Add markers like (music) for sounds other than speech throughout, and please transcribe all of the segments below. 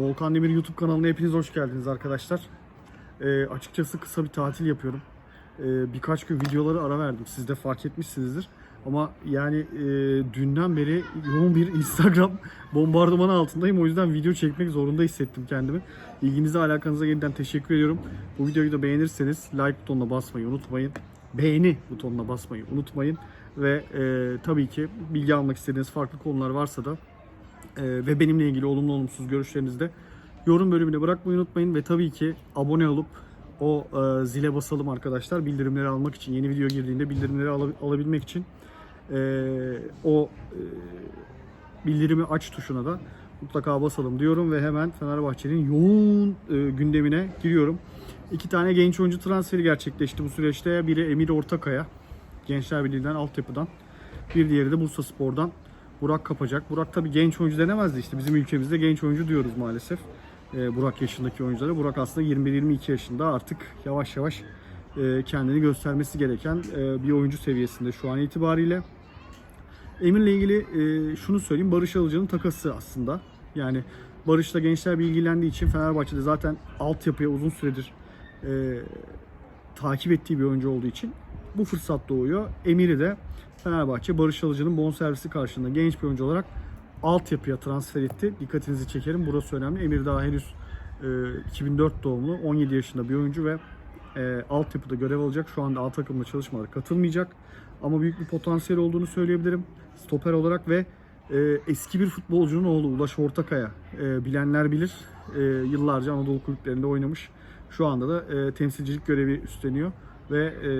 Volkan Demir YouTube kanalına hepiniz hoş geldiniz arkadaşlar. Ee, açıkçası kısa bir tatil yapıyorum. Ee, birkaç gün videoları ara verdim. Siz de fark etmişsinizdir. Ama yani e, dünden beri yoğun bir (laughs) Instagram bombardımanı altındayım. O yüzden video çekmek zorunda hissettim kendimi. İlginize alakanıza yeniden teşekkür ediyorum. Bu videoyu da beğenirseniz like butonuna basmayı unutmayın. Beğeni butonuna basmayı unutmayın. Ve e, tabii ki bilgi almak istediğiniz farklı konular varsa da ee, ve benimle ilgili olumlu olumsuz görüşlerinizi de yorum bölümüne bırakmayı unutmayın ve tabii ki abone olup o e, zile basalım arkadaşlar bildirimleri almak için yeni video girdiğinde bildirimleri ala- alabilmek için e, o e, bildirimi aç tuşuna da mutlaka basalım diyorum ve hemen Fenerbahçe'nin yoğun e, gündemine giriyorum. İki tane genç oyuncu transferi gerçekleşti bu süreçte. Biri Emir Ortakaya, Gençler Birliği'nden, altyapıdan. Bir diğeri de Bursa Spor'dan Burak Kapacak. Burak tabii genç oyuncu denemezdi işte. Bizim ülkemizde genç oyuncu diyoruz maalesef. Ee, Burak yaşındaki oyunculara. Burak aslında 21-22 yaşında artık yavaş yavaş e, kendini göstermesi gereken e, bir oyuncu seviyesinde şu an itibariyle. Emir'le ilgili e, şunu söyleyeyim. Barış Alıcı'nın takası aslında. Yani Barış'la gençler bilgilendiği için Fenerbahçe'de zaten altyapıya uzun süredir e, takip ettiği bir oyuncu olduğu için bu fırsat doğuyor. Emir'i de Fenerbahçe Barış Alıcı'nın bonservisi karşılığında genç bir oyuncu olarak altyapıya transfer etti. Dikkatinizi çekerim. Burası önemli. Emir daha henüz e, 2004 doğumlu, 17 yaşında bir oyuncu ve e, altyapıda görev alacak. Şu anda A takımda çalışmalara katılmayacak. Ama büyük bir potansiyel olduğunu söyleyebilirim. Stoper olarak ve e, eski bir futbolcunun oğlu Ulaş Ortakaya. E, bilenler bilir. E, yıllarca Anadolu kulüplerinde oynamış. Şu anda da e, temsilcilik görevi üstleniyor ve e,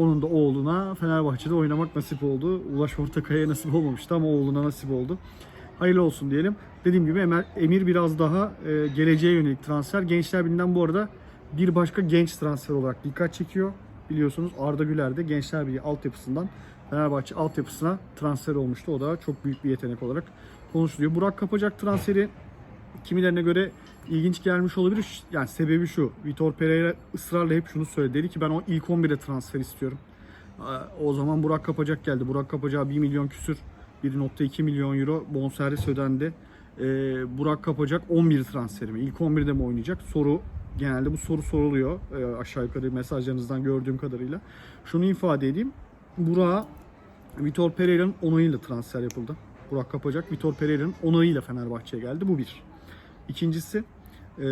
onun da oğluna Fenerbahçe'de oynamak nasip oldu. Ulaş Ortakaya'ya nasip olmamıştı ama oğluna nasip oldu. Hayırlı olsun diyelim. Dediğim gibi Emir, Emir biraz daha e, geleceğe yönelik transfer. Gençler Birliği'nden bu arada bir başka genç transfer olarak dikkat çekiyor. Biliyorsunuz Arda Güler de Gençler Birliği altyapısından Fenerbahçe altyapısına transfer olmuştu. O da çok büyük bir yetenek olarak konuşuluyor. Burak Kapacak transferi kimilerine göre ilginç gelmiş olabilir. Yani sebebi şu. Vitor Pereira ısrarla hep şunu söyledi. Dedi ki ben o ilk 11'e transfer istiyorum. O zaman Burak Kapacak geldi. Burak Kapacak'a 1 milyon küsür 1.2 milyon euro bonservis ödendi. Ee, Burak Kapacak 11 transferi mi? İlk 11'de mi oynayacak? Soru genelde bu soru soruluyor. Ee, aşağı yukarı mesajlarınızdan gördüğüm kadarıyla. Şunu ifade edeyim. Burak'a Vitor Pereira'nın onayıyla transfer yapıldı. Burak Kapacak Vitor Pereira'nın onayıyla Fenerbahçe'ye geldi. Bu bir. İkincisi e,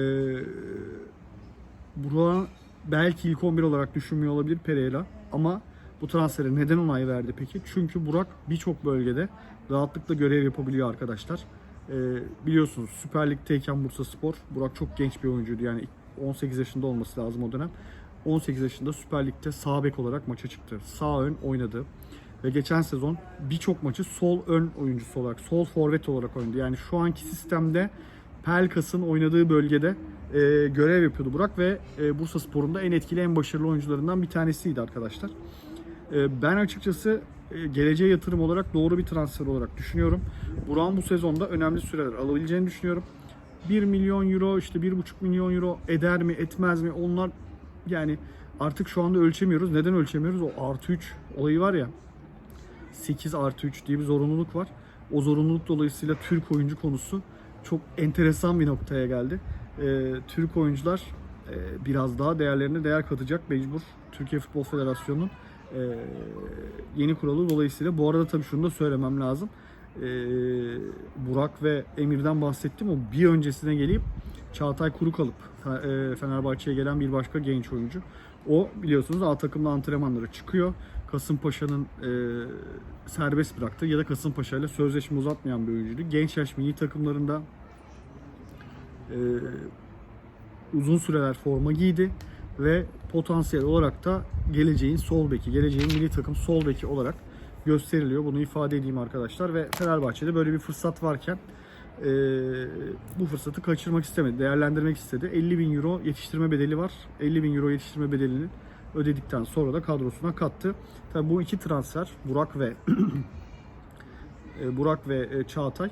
Burak'a belki ilk 11 olarak düşünmüyor olabilir Pereira ama bu transfere neden onay verdi peki? Çünkü Burak birçok bölgede rahatlıkla görev yapabiliyor arkadaşlar. E, biliyorsunuz Süper Lig'deyken Bursa Spor, Burak çok genç bir oyuncuydu yani 18 yaşında olması lazım o dönem. 18 yaşında Süper Lig'de sağ bek olarak maça çıktı. Sağ ön oynadı. Ve geçen sezon birçok maçı sol ön oyuncusu olarak, sol forvet olarak oynadı. Yani şu anki sistemde Pelkas'ın oynadığı bölgede e, görev yapıyordu Burak ve e, Bursa Spor'un da en etkili, en başarılı oyuncularından bir tanesiydi arkadaşlar. E, ben açıkçası e, geleceğe yatırım olarak doğru bir transfer olarak düşünüyorum. Burak'ın bu sezonda önemli süreler alabileceğini düşünüyorum. 1 milyon euro, işte 1,5 milyon euro eder mi, etmez mi? Onlar yani artık şu anda ölçemiyoruz. Neden ölçemiyoruz? O artı 3 olayı var ya. 8 artı 3 diye bir zorunluluk var. O zorunluluk dolayısıyla Türk oyuncu konusu çok enteresan bir noktaya geldi. Ee, Türk oyuncular e, biraz daha değerlerine değer katacak mecbur. Türkiye Futbol Federasyonu'nun e, yeni kuralı dolayısıyla. Bu arada tabii şunu da söylemem lazım. E, Burak ve Emir'den bahsettim. O bir öncesine gelip Çağatay Kurukalıp e, Fenerbahçe'ye gelen bir başka genç oyuncu. O biliyorsunuz A takımda antrenmanlara çıkıyor. Kasımpaşa'nın e, serbest bıraktığı ya da Kasımpaşa ile sözleşme uzatmayan bir oyuncuydu. Genç yaş milli takımlarında e, uzun süreler forma giydi ve potansiyel olarak da geleceğin sol beki, geleceğin milli takım sol beki olarak gösteriliyor. Bunu ifade edeyim arkadaşlar ve Fenerbahçe'de böyle bir fırsat varken e, bu fırsatı kaçırmak istemedi, değerlendirmek istedi. 50 bin euro yetiştirme bedeli var. 50 bin euro yetiştirme bedelini ödedikten sonra da kadrosuna kattı. Tabii bu iki transfer Burak ve (clears throat) e, Burak ve e, Çağatay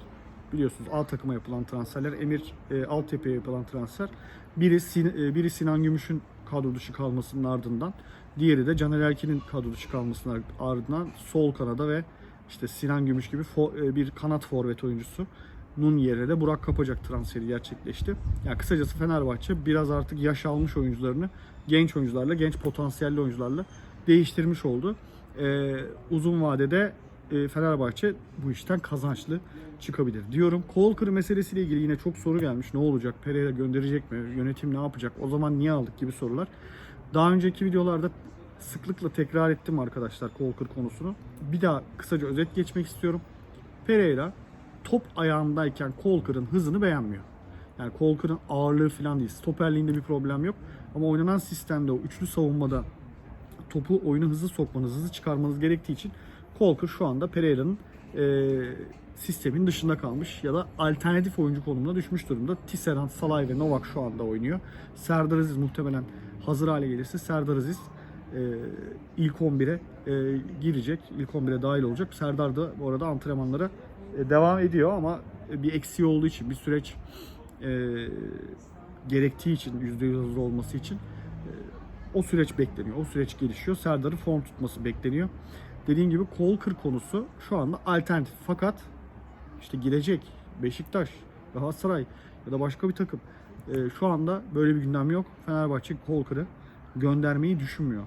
biliyorsunuz A takıma yapılan transferler. Emir e, altyapıya yapılan transfer. Biri Sin- e, biri Sinan Gümüş'ün kadro dışı kalmasının ardından, diğeri de Caner Erkin'in kadro dışı kalmasının ardından sol kanada ve işte Sinan Gümüş gibi bir kanat forvet oyuncusu Nun yerine de Burak Kapacak transferi gerçekleşti. Yani kısacası Fenerbahçe biraz artık yaş almış oyuncularını genç oyuncularla, genç potansiyelli oyuncularla değiştirmiş oldu. Ee, uzun vadede e, Fenerbahçe bu işten kazançlı çıkabilir diyorum. Kolkır meselesiyle ilgili yine çok soru gelmiş. Ne olacak? Pereira gönderecek mi? Yönetim ne yapacak? O zaman niye aldık gibi sorular. Daha önceki videolarda sıklıkla tekrar ettim arkadaşlar Kolkır konusunu. Bir daha kısaca özet geçmek istiyorum. Pereira top ayağındayken Kolkır'ın hızını beğenmiyor. Yani Kolkır'ın ağırlığı falan değil. Stoperliğinde bir problem yok. Ama oynanan sistemde o üçlü savunmada topu oyuna hızlı sokmanız, hızlı çıkarmanız gerektiği için Kolkır şu anda Pereira'nın e, sistemin dışında kalmış ya da alternatif oyuncu konumuna düşmüş durumda. Tisserand, Salay ve Novak şu anda oynuyor. Serdar Aziz muhtemelen hazır hale gelirse Serdar Aziz e, ilk 11'e e, girecek. İlk 11'e dahil olacak. Serdar da bu arada antrenmanlara e, devam ediyor ama bir eksiği olduğu için bir süreç e, gerektiği için %100 hazır olması için e, o süreç bekleniyor. O süreç gelişiyor. Serdar'ın form tutması bekleniyor. Dediğim gibi kol kır konusu şu anda alternatif. Fakat işte girecek Beşiktaş, Galatasaray ya da başka bir takım e, şu anda böyle bir gündem yok. Fenerbahçe kol kırı göndermeyi düşünmüyor.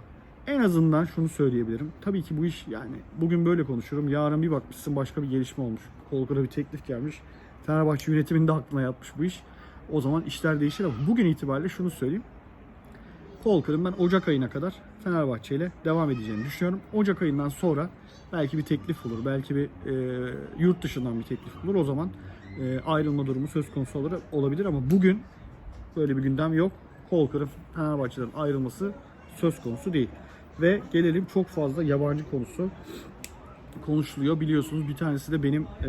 En azından şunu söyleyebilirim. Tabii ki bu iş yani bugün böyle konuşuyorum. Yarın bir bakmışsın başka bir gelişme olmuş. Kol kıra bir teklif gelmiş. Fenerbahçe yönetiminde aklına yatmış bu iş. O zaman işler değişir ama bugün itibariyle şunu söyleyeyim. Kolkır'ın ben Ocak ayına kadar Fenerbahçe ile devam edeceğini düşünüyorum. Ocak ayından sonra belki bir teklif olur. Belki bir e, yurt dışından bir teklif olur. O zaman e, ayrılma durumu söz konusu olabilir ama bugün böyle bir gündem yok. Kolkır'ın Fenerbahçe'den ayrılması söz konusu değil. Ve gelelim çok fazla yabancı konusu konuşuluyor. Biliyorsunuz bir tanesi de benim e,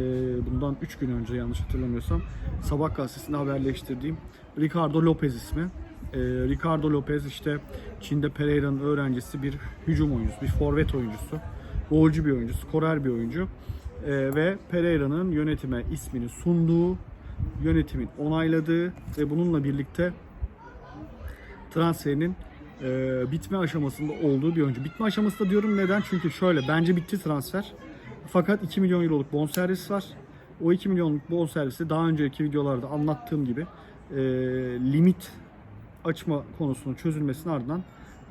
bundan 3 gün önce yanlış hatırlamıyorsam Sabah gazetesinde haberleştirdiğim Ricardo Lopez ismi. E, Ricardo Lopez işte Çin'de Pereira'nın öğrencisi bir hücum oyuncusu, bir forvet oyuncusu. Golcü bir oyuncu, skorer bir oyuncu. E, ve Pereira'nın yönetime ismini sunduğu, yönetimin onayladığı ve bununla birlikte transferinin e, bitme aşamasında olduğu bir oyuncu. Bitme aşamasında diyorum neden? Çünkü şöyle bence bitti transfer. Fakat 2 milyon euroluk bonservis var. O 2 milyonluk bonservisi daha önceki videolarda anlattığım gibi e, limit açma konusunun çözülmesinin ardından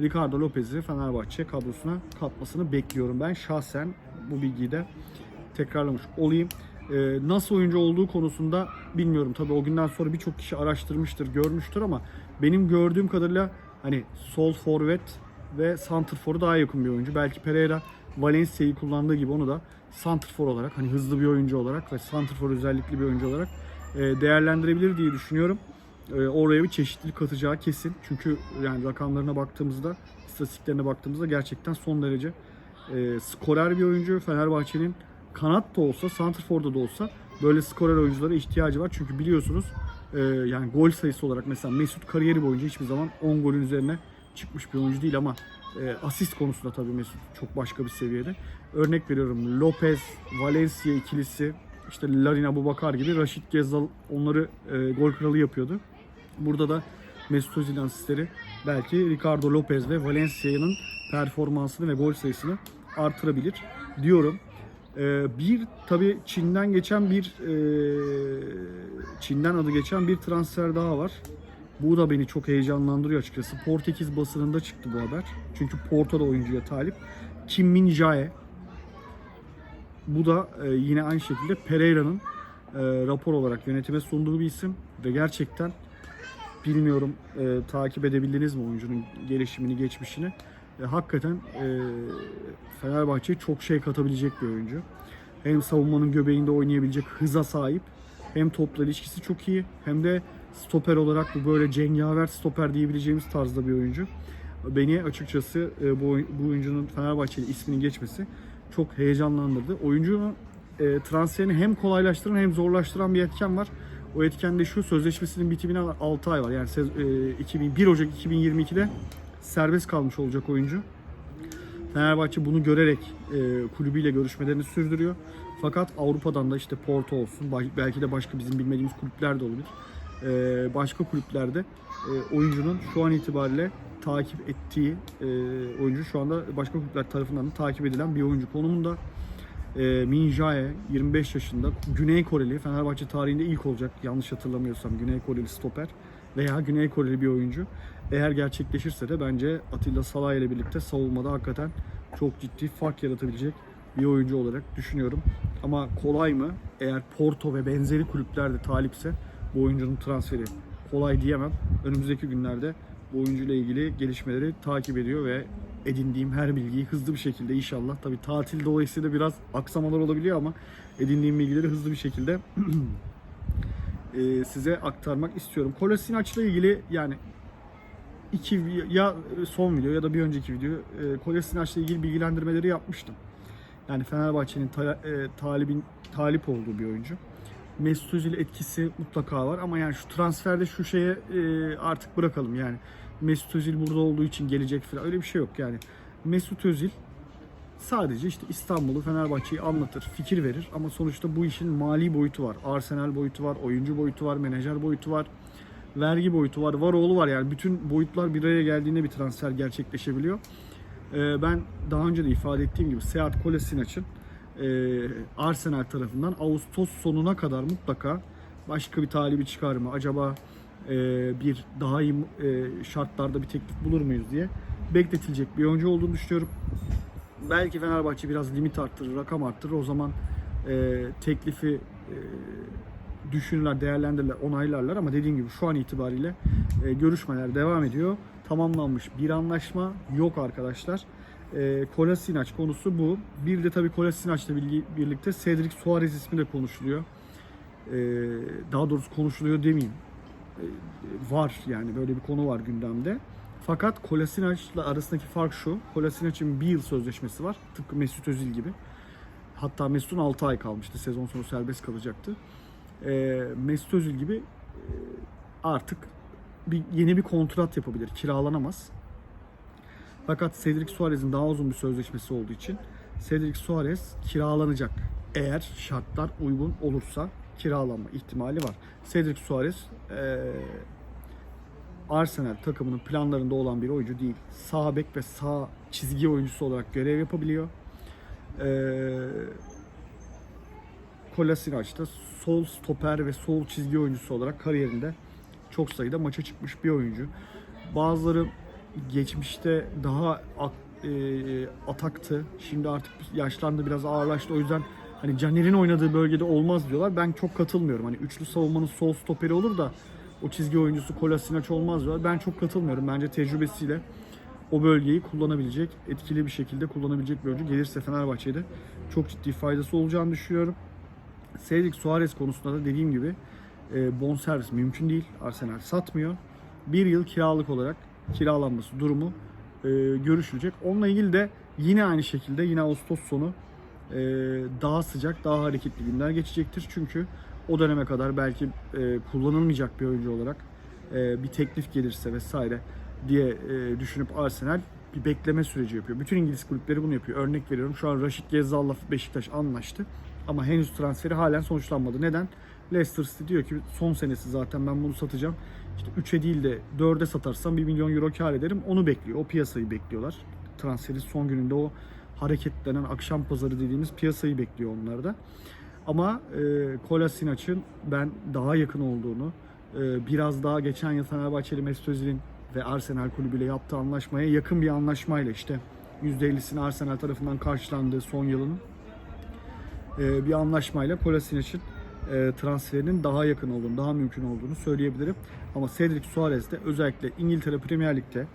Ricardo Lopez'i Fenerbahçe kadrosuna katmasını bekliyorum ben şahsen bu bilgiyi de tekrarlamış olayım. Ee, nasıl oyuncu olduğu konusunda bilmiyorum. Tabii o günden sonra birçok kişi araştırmıştır, görmüştür ama benim gördüğüm kadarıyla hani sol forvet ve santrforu daha yakın bir oyuncu. Belki Pereira Valencia'yı kullandığı gibi onu da santrfor olarak hani hızlı bir oyuncu olarak ve santrfor özellikli bir oyuncu olarak e, değerlendirebilir diye düşünüyorum. E, oraya bir çeşitlilik katacağı kesin. Çünkü yani rakamlarına baktığımızda, istatistiklerine baktığımızda gerçekten son derece e, skorer bir oyuncu. Fenerbahçe'nin kanat da olsa, santrforda da olsa böyle skorer oyunculara ihtiyacı var. Çünkü biliyorsunuz e, yani gol sayısı olarak mesela Mesut kariyeri boyunca hiçbir zaman 10 golün üzerine çıkmış bir oyuncu değil ama e, asist konusunda tabii Mesut çok başka bir seviyede. Örnek veriyorum Lopez, Valencia ikilisi, işte Larin Abubakar gibi Raşit Gezzal onları e, gol kralı yapıyordu. Burada da Mesut Özil asistleri belki Ricardo Lopez ve Valencia'nın performansını ve gol sayısını artırabilir diyorum. Ee, bir tabi Çin'den geçen bir e, Çin'den adı geçen bir transfer daha var. Bu da beni çok heyecanlandırıyor açıkçası. Portekiz basınında çıktı bu haber. Çünkü Porto'da oyuncuya talip. Kim Min Jae. Bu da e, yine aynı şekilde Pereira'nın e, rapor olarak yönetime sunduğu bir isim ve gerçekten bilmiyorum takip edebildiniz mi oyuncunun gelişimini, geçmişini. E, hakikaten e, Fenerbahçe'ye çok şey katabilecek bir oyuncu. Hem savunmanın göbeğinde oynayabilecek hıza sahip. Hem topla ilişkisi çok iyi. Hem de stoper olarak bu böyle cengaver stoper diyebileceğimiz tarzda bir oyuncu. Beni açıkçası e, bu, bu oyuncunun Fenerbahçe'de isminin geçmesi çok heyecanlandırdı. Oyuncunun e, transferini hem kolaylaştıran hem zorlaştıran bir etken var. O etken de şu sözleşmesinin bitimine 6 ay var. Yani e, 2001 Ocak 2022'de serbest kalmış olacak oyuncu. Fenerbahçe bunu görerek e, kulübüyle görüşmelerini sürdürüyor. Fakat Avrupa'dan da işte Porto olsun, belki de başka bizim bilmediğimiz kulüpler de olabilir. E, başka kulüplerde e, oyuncunun şu an itibariyle takip ettiği e, oyuncu şu anda başka kulüpler tarafından da takip edilen bir oyuncu konumunda. E, Min Jae 25 yaşında Güney Koreli Fenerbahçe tarihinde ilk olacak yanlış hatırlamıyorsam Güney Koreli stoper veya Güney Koreli bir oyuncu. Eğer gerçekleşirse de bence Atilla Salay ile birlikte savunmada hakikaten çok ciddi fark yaratabilecek bir oyuncu olarak düşünüyorum. Ama kolay mı? Eğer Porto ve benzeri kulüpler de talipse bu oyuncunun transferi kolay diyemem. Önümüzdeki günlerde bu oyuncuyla ilgili gelişmeleri takip ediyor ve edindiğim her bilgiyi hızlı bir şekilde inşallah tabii tatil dolayısıyla biraz aksamalar olabiliyor ama edindiğim bilgileri hızlı bir şekilde (clears throat) e, size aktarmak istiyorum. Kolasinaç'la ilgili yani iki ya son video ya da bir önceki video e, Kolasinaç'la ilgili bilgilendirmeleri yapmıştım. Yani Fenerbahçe'nin ta- e, talibin talip olduğu bir oyuncu. Mesut Özil etkisi mutlaka var ama yani şu transferde şu şeye e, artık bırakalım yani Mesut Özil burada olduğu için gelecek falan öyle bir şey yok yani. Mesut Özil sadece işte İstanbul'u Fenerbahçe'yi anlatır, fikir verir ama sonuçta bu işin mali boyutu var. Arsenal boyutu var, oyuncu boyutu var, menajer boyutu var, vergi boyutu var, var oğlu var yani bütün boyutlar bir araya geldiğinde bir transfer gerçekleşebiliyor. Ee, ben daha önce de ifade ettiğim gibi Seat Kolasinaç'ın e, Arsenal tarafından Ağustos sonuna kadar mutlaka başka bir talibi çıkar mı? Acaba e, bir daha iyi e, şartlarda bir teklif bulur muyuz diye bekletilecek bir oyuncu olduğunu düşünüyorum. Belki Fenerbahçe biraz limit arttırır, rakam arttırır. O zaman e, teklifi e, düşünürler, değerlendirirler, onaylarlar ama dediğim gibi şu an itibariyle e, görüşmeler devam ediyor. Tamamlanmış bir anlaşma yok arkadaşlar. E, Kolasinac konusu bu. Bir de tabii Kolasinac'la birlikte Cedric Suarez ismi de konuşuluyor. E, daha doğrusu konuşuluyor demeyeyim. E, var yani böyle bir konu var gündemde. Fakat Kolasinac'la arasındaki fark şu. Kolasinac'ın bir yıl sözleşmesi var. Tıpkı Mesut Özil gibi. Hatta Mesut'un 6 ay kalmıştı. Sezon sonu serbest kalacaktı. E, Mesut Özil gibi e, artık bir yeni bir kontrat yapabilir. Kiralanamaz. Fakat Cedric Suarez'in daha uzun bir sözleşmesi olduğu için Cedric Suarez kiralanacak. Eğer şartlar uygun olursa kiralanma ihtimali var. Cedric Suarez e, Arsenal takımının planlarında olan bir oyuncu değil. Sağ bek ve sağ çizgi oyuncusu olarak görev yapabiliyor. E, Kolasinac da sol stoper ve sol çizgi oyuncusu olarak kariyerinde çok sayıda maça çıkmış bir oyuncu. Bazıları geçmişte daha ak- e, ataktı. Şimdi artık yaşlandı, biraz ağırlaştı. O yüzden hani Caner'in oynadığı bölgede olmaz diyorlar. Ben çok katılmıyorum. Hani üçlü savunmanın sol stoperi olur da o çizgi oyuncusu Kolasinac olmaz diyorlar. Ben çok katılmıyorum. Bence tecrübesiyle o bölgeyi kullanabilecek, etkili bir şekilde kullanabilecek bir oyuncu gelirse Fenerbahçe'de çok ciddi faydası olacağını düşünüyorum. Cedric Suarez konusunda da dediğim gibi e, bonservis mümkün değil. Arsenal satmıyor. Bir yıl kiralık olarak kiralanması durumu e, görüşülecek. Onunla ilgili de yine aynı şekilde yine Ağustos sonu e, daha sıcak, daha hareketli günler geçecektir. Çünkü o döneme kadar belki e, kullanılmayacak bir oyuncu olarak e, bir teklif gelirse vesaire diye e, düşünüp Arsenal bir bekleme süreci yapıyor. Bütün İngiliz kulüpleri bunu yapıyor. Örnek veriyorum şu an Raşit Gezzal'la Beşiktaş anlaştı. Ama henüz transferi halen sonuçlanmadı. Neden? Leicester City diyor ki son senesi zaten ben bunu satacağım. İşte 3'e değil de 4'e satarsam 1 milyon euro kar ederim. Onu bekliyor. O piyasayı bekliyorlar. Transferin son gününde o hareketlenen akşam pazarı dediğimiz piyasayı bekliyor onlar da. Ama e, Kolasinac'ın ben daha yakın olduğunu, e, biraz daha geçen yıl Fenerbahçeli Mesut Özil'in ve Arsenal kulübüyle yaptığı anlaşmaya yakın bir anlaşmayla işte %50'sini Arsenal tarafından karşılandığı son yılın e, bir anlaşmayla Kolasinac'ın e, transferinin daha yakın olduğunu, daha mümkün olduğunu söyleyebilirim. Ama Cedric Suarez de özellikle İngiltere Premier Lig'de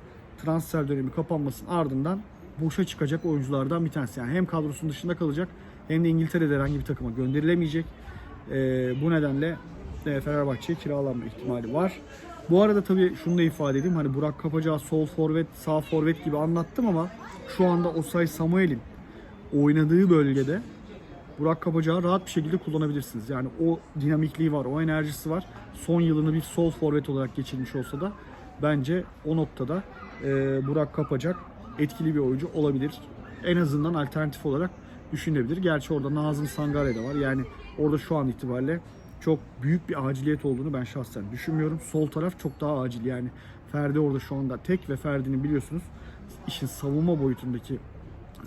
transfer dönemi kapanmasının ardından boşa çıkacak oyunculardan bir tanesi. Yani hem kadrosunun dışında kalacak hem de İngiltere'de herhangi bir takıma gönderilemeyecek. E, bu nedenle e, Fenerbahçe'ye kiralanma ihtimali var. Bu arada tabii şunu da ifade edeyim. Hani Burak Kapacağı sol forvet, sağ forvet gibi anlattım ama şu anda Osay Samuel'in oynadığı bölgede Burak Kabacağı rahat bir şekilde kullanabilirsiniz. Yani o dinamikliği var, o enerjisi var. Son yılını bir sol forvet olarak geçirmiş olsa da bence o noktada e, Burak Kapacak etkili bir oyuncu olabilir. En azından alternatif olarak düşünebilir. Gerçi orada Nazım Sangare de var. Yani orada şu an itibariyle çok büyük bir aciliyet olduğunu ben şahsen düşünmüyorum. Sol taraf çok daha acil. Yani Ferdi orada şu anda tek ve Ferdi'nin biliyorsunuz işin savunma boyutundaki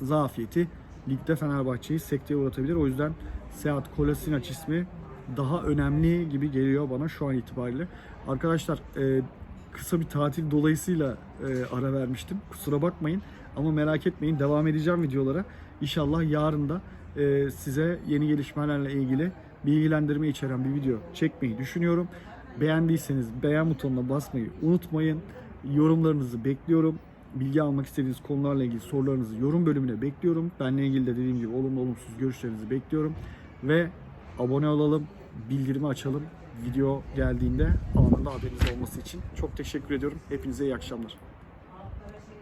zafiyeti ligde Fenerbahçe'yi sekteye uğratabilir. O yüzden Seat Kolasinac ismi daha önemli gibi geliyor bana şu an itibariyle. Arkadaşlar e, kısa bir tatil dolayısıyla e, ara vermiştim. Kusura bakmayın ama merak etmeyin devam edeceğim videolara. İnşallah yarın da e, size yeni gelişmelerle ilgili bilgilendirme içeren bir video çekmeyi düşünüyorum. Beğendiyseniz beğen butonuna basmayı unutmayın. Yorumlarınızı bekliyorum. Bilgi almak istediğiniz konularla ilgili sorularınızı yorum bölümüne bekliyorum. Benle ilgili de dediğim gibi olumlu olumsuz görüşlerinizi bekliyorum. Ve abone olalım, bildirimi açalım. Video geldiğinde anında haberiniz olması için çok teşekkür ediyorum. Hepinize iyi akşamlar.